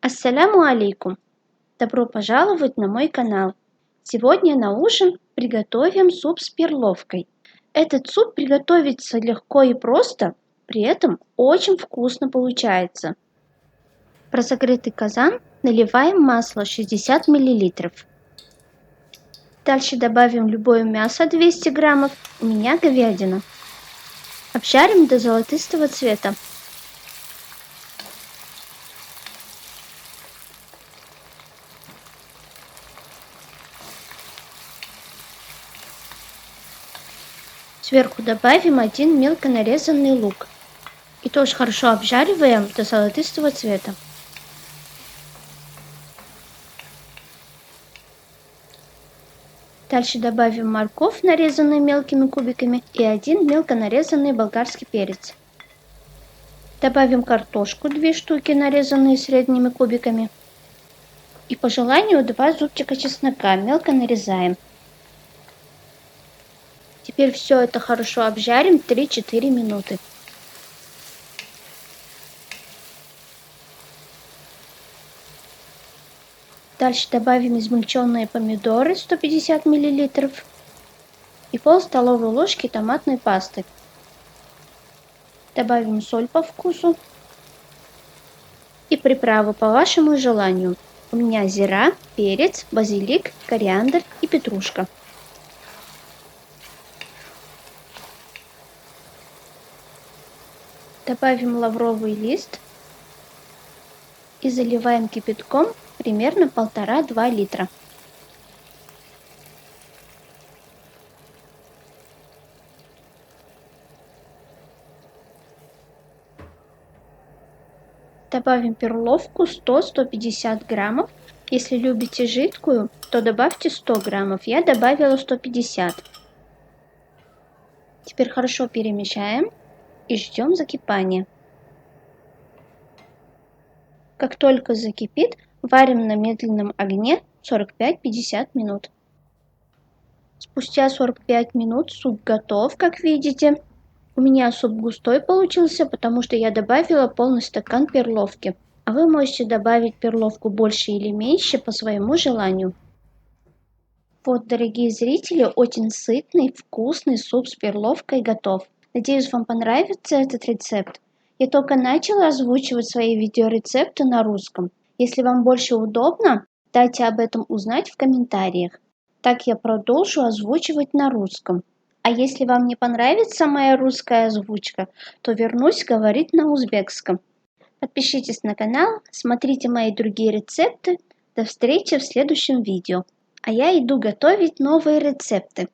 Ассаляму алейкум! Добро пожаловать на мой канал! Сегодня на ужин приготовим суп с перловкой. Этот суп приготовится легко и просто, при этом очень вкусно получается. В разогретый казан наливаем масло 60 мл. Дальше добавим любое мясо 200 граммов, у меня говядина. Обжарим до золотистого цвета. Сверху добавим один мелко нарезанный лук. И тоже хорошо обжариваем до золотистого цвета. Дальше добавим морковь, нарезанную мелкими кубиками, и один мелко нарезанный болгарский перец. Добавим картошку, две штуки, нарезанные средними кубиками. И по желанию два зубчика чеснока мелко нарезаем. Теперь все это хорошо обжарим 3-4 минуты. Дальше добавим измельченные помидоры 150 мл и пол столовой ложки томатной пасты. Добавим соль по вкусу и приправы по вашему желанию. У меня зира, перец, базилик, кориандр и петрушка. Добавим лавровый лист и заливаем кипятком примерно полтора-два литра. Добавим перловку 100-150 граммов. Если любите жидкую, то добавьте 100 граммов. Я добавила 150. Теперь хорошо перемешаем и ждем закипания. Как только закипит, варим на медленном огне 45-50 минут. Спустя 45 минут суп готов, как видите. У меня суп густой получился, потому что я добавила полный стакан перловки. А вы можете добавить перловку больше или меньше по своему желанию. Вот, дорогие зрители, очень сытный, вкусный суп с перловкой готов. Надеюсь, вам понравится этот рецепт. Я только начала озвучивать свои видеорецепты на русском. Если вам больше удобно, дайте об этом узнать в комментариях. Так я продолжу озвучивать на русском. А если вам не понравится моя русская озвучка, то вернусь говорить на узбекском. Подпишитесь на канал, смотрите мои другие рецепты. До встречи в следующем видео. А я иду готовить новые рецепты.